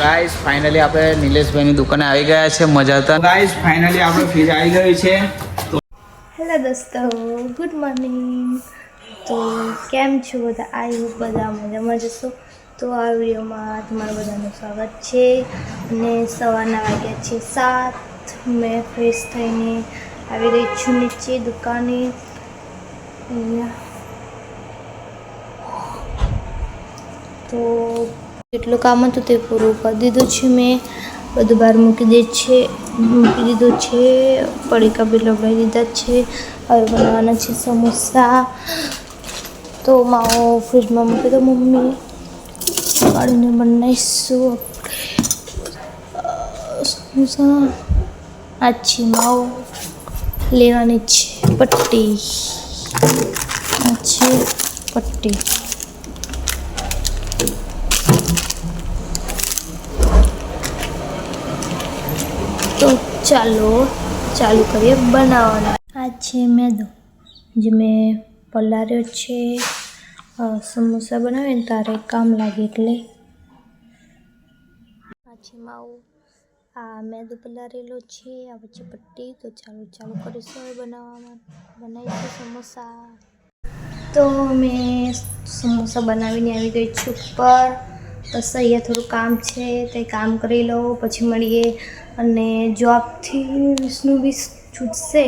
Guys finally આપણે નિલેશભાઈની દુકાને આવી ગયા છે, મજા હતા ગાઈસ ફાઇનલી આપણે ફીર આવી ગયું છે. હેલો દોસ્તો ગુડ મોર્નિંગ તો કેમ છો બધા? આઈ હોપ બધા મજામાં જશો તો આ વિડીયોમાં તમારું બધાનું સ્વાગત છે. અને સવારના વાગ્યા છે સાત. મેં ફ્રેશ થઈને આવી ગઈ છું નીચે દુકાને. તો જેટલું કામ હતું તે પૂરું કરી દીધું છે મેં. બધું બહાર મૂકી દે છે, મૂકી દીધું છે, પડીકા બી લવડાવી દીધા છે, હવે બનાવવાના છે સમોસા. તો માવો ફ્રીજમાં મૂકી દો મમ્મી. કાઢીને બનાવીશું સમોસા. આ છે માવો. લેવાની છે પટ્ટી. આ છે પટ્ટી તો ચાલો, ચાલુ કરીએ બનાવવાનું. આ છે મેદો. જે મેં પલાર્યો છે. સમોસા બનાવે ને તારે કામ લાગે એટલે. આ છે માવું. આ મેદો પલારેલો છે. આ પછી પટ્ટી. તો ચાલો, ચાલુ કરીશું હવે બનાવવામાં બનાવીશું સમોસા. તો મેં સમોસા બનાવીને આવી ગઈ છું. ઉપર. બસ અહીંયા થોડું કામ છે. તે કામ કરી લઉં. પછી મળીએ અને જોબથી વિષ્ણુ બી છૂટશે,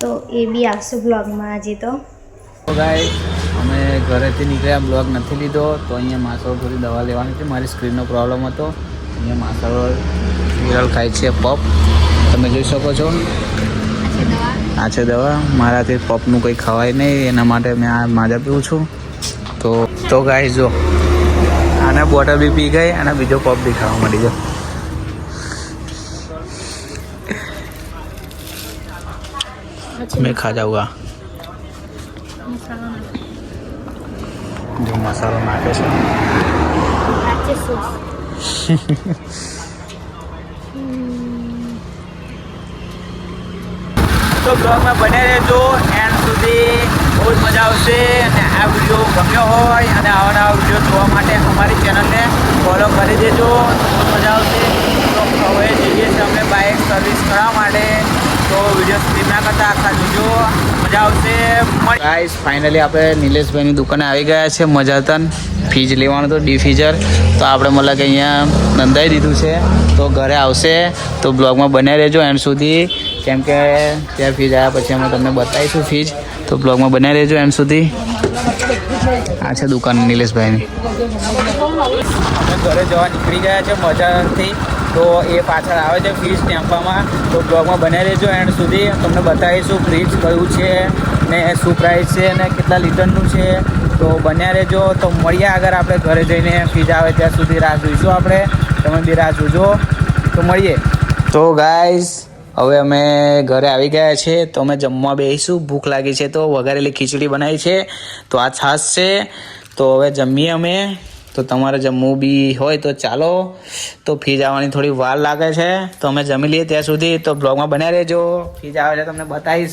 તો એ બી આવશે બ્લોગમાં આજે તો. ગાઈસ અમે ઘરેથી નીકળ્યા, બ્લોગ નથી લીધો, તો અહીંયા માસળ થોડી દવા લેવાની છે મારી સ્ક્રીનનો પ્રોબ્લેમ હતો. અહીંયા માસળ વિરલ ખાય છે પપ. તમે જોઈ શકો છો. આ છે દવા. મારાથી પપનું કંઈ ખવાય નહીં, એના માટે મેં આ માજા પીવું છું. તો તો ગાય જો, આને બોટલ બી પી ગઈ અને બીજો પપ બી ખાવા મળી ગયો. મેં ખા જાઉંગા जो मसाला નાખે છે આજે સોસ તો બ્લોગમાં બને રહેજો એન્ડ સુધી બહુ જ મજા આવશે અને આ વીડિયો ગમ્યો હોય અને આવા નવા વીડિયો જોવા માટે અમારી ચેનલને ફોલો કરી દેજો. બહુ મજા આવશે. તો હવે જઈએ છીએ અમે બાઇક સર્વિસ કરવા માટે. તો વીડિયો સ્ક્રીન ના કરતા, આખા જોજો. મજા આવશે. ગાઈસ ફાઇનલી આપણે નિલેશભાઈની દુકાને આવી ગયા છે મજાતન ફીજ લેવાનું તો ડીફીઝર તો આપણે મતલબ કે અહીંયા નંદાઈ દીધું છે. તો ઘરે આવશે. તો બ્લોગમાં બન્યા રહેજો એન્ડ સુધી. કેમ કે ત્યાં ફીજ આવ્યા પછી અમે તમને બતાવીશું ફીજ તો બ્લોગમાં બન્યા રહેજો એન્ડ સુધી. આ છે દુકાન નિલેશભાઈની. ઘરે જવા નીકળી ગયા છે મજાથી તો એ પાછળ આવે છે ફ્રીજ ટેમ્પામાં. તો બ્લોગમાં બન્યા રહેજો એન્ડ સુધી. તમને બતાવીશું ફ્રીજ કયું છે ને શું પ્રાઇસ છે ને કેટલા લીટરનું છે. તો બન્યા રહેજો. તો મળીએ આગળ આપણે ઘરે જઈને. ફ્રીજ આવે ત્યાં સુધી રાહ જોઈશું આપણે. તમે બી રાહ જોજો. તો મળીએ. તો ગાઈઝ હવે અમે ઘરે આવી ગયા છે. તો અમે જમવા બેસીશું ભૂખ લાગી છે તો વઘારેલી ખીચડી બનાવી છે. તો આ છાશ છે. તો હવે જમીએ અમે. તો તમારે જમવું બી હોય તો ચાલો. તો ફીજ આવવાની થોડી વાર લાગે છે. તો અમે જમી લઈએ ત્યાં સુધી. તો બ્લોગમાં બન્યા રહેજો. ફીજ આવે છે તમને બતાવીશ.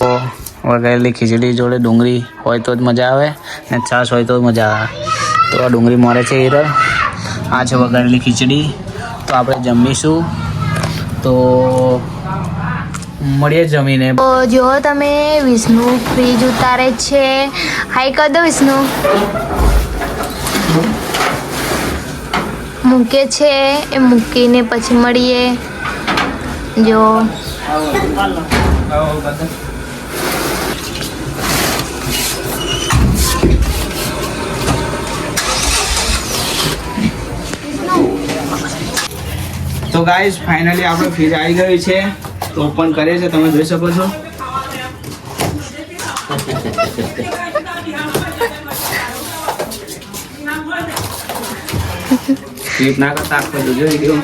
વગેરેલી ખીચડી જોડે ડુંગળી હોય તો જ મજા આવે ને છાશ હોય તો જ મજા આવે. તો આ ડુંગળી મળે છે હિરલ આ છે વઘારેલી ખીચડી. તો આપણે જમીશું. તો મળીએ જમીને. તો જો તમે વિષ્ણુ ફ્રીજ ઉતારે છે. હાઈ કર દો વિષ્ણુ. મૂકે છે એ મૂકીને પછી મળીએ. જો. તો ગાઈઝ ફાઇનલી આપણે ફ્રીજ આવી ગયું છે. તો ઓપન કરે છે તમે જોઈ શકો છો. સ્કીપ ના કરતા આખો જોજો વીડિયો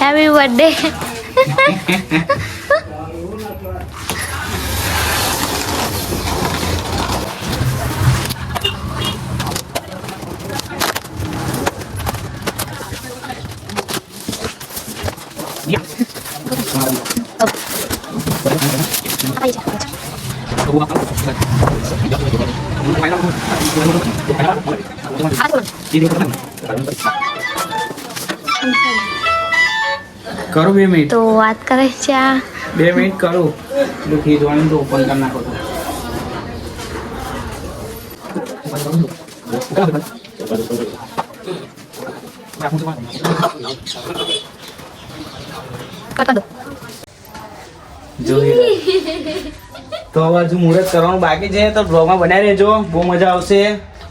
હેપી બર્થડે Yeah. કરું બે મિનિટ. તો વાત કરે છે આ. બે મિનિટ કરું. એટલે ફ્રીજ વાળું તો ઓપન કરી નાખો તો જોઈએ તો હવે હજુ મુહૂર્ત કરવાનું બાકી છે તો બ્લોગમાં બનાવી રહેજો. બહુ મજા આવશે.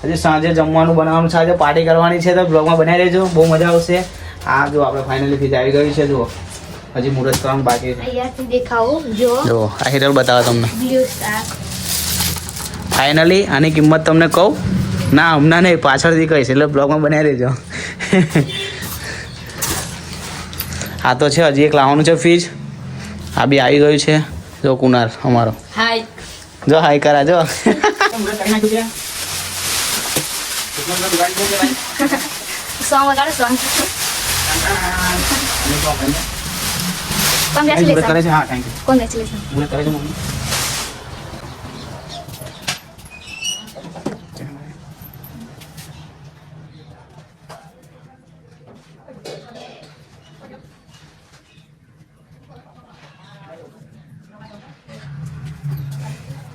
હજી સાંજે જમવાનું બનાવવાનું સાંજે પાર્ટી કરવાની છે તો બ્લોગમાં બનાવી રહેજો. બહુ મજા આવશે. આ જો આપણે ફાઇનલી ફીસ આવી ગયું છે જુઓ. હજી મુરત કરવાનું બાકી છે. અહીંયાથી દેખાવો જો જો આ હિરલ બતાવો તમને. Blue star. ફાઇનલી આની કિંમત તમને કહું? ના હમણાં નહીં પાછળથી કહીશ એટલે બ્લોગમાં બનાવી દેજો. આ તો છે હજી એક લાવવાનું છે ફીજ આ બી આવી ગયું છે જો કુનાર અમારો. હાય જો હાય કરા જો. સોંગ વગાડો સોંગ કોંગ્રેચ્યુલેશન કરે છે હા થેન્ક યુ કોંગ્રેચ્યુલેશન મુહૂર્ત કરે છે મમ્મી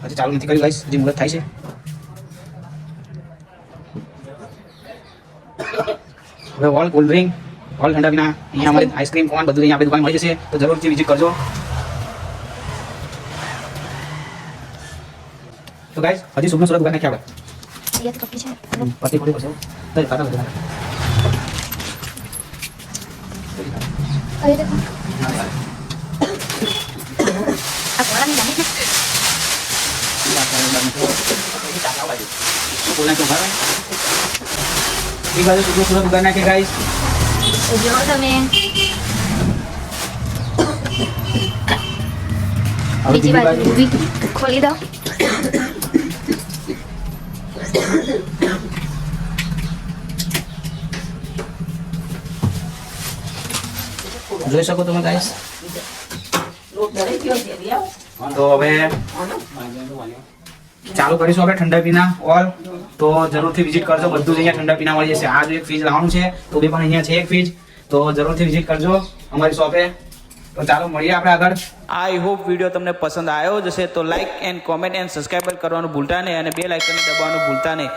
હજી ચાલુ નથી કર્યું ગાઈસ હજી મુહૂર્ત થાય છે હવે ઓલ કોલ્ડ ડ્રિંક ઓલ ઠંડા વિના અહીંયા અમારે આઈસ્ક્રીમ કોન બધું અહીંયા આપણે દુકાન મળી જશે. તો જરૂરથી વિઝિટ કરજો. તો ગાઈસ હજી સુપનો સુરત દુકાન નાખ્યા આપણે પતિ પડી પડશે તો કાકા બધા. અહીં દેખો આ કોળાની જાણી એક બાજુ. સુપર સુરત દુકાન નાખે ગાઈસ. તો જો તમે બીજી બાજુ ઊભી ખોલી દો જોઈ શકો તમે ગાઈસ તો હવે ચાલુ કરીશું આપણે ઠંડા પીના ઓલ. તો જરૂરથી વિઝિટ કરજો. બધું જ અહીંયા ઠંડા પીના મળી જશે. આ જો એક ફ્રીજ લાવવાનું છે તો બી પણ અહીંયા છે એક ફ્રીજ તો જરૂરથી વિઝિટ કરજો અમારી શોપે. તો ચાલો મળીએ આપણે આગળ. આઈ હોપ વીડિયો તમને પસંદ આવ્યો જશે તો like and comment and subscribe કરવાનું ભૂલતા નહીં અને બે લાઇકન દબાવવાનું ભૂલતા નહીં.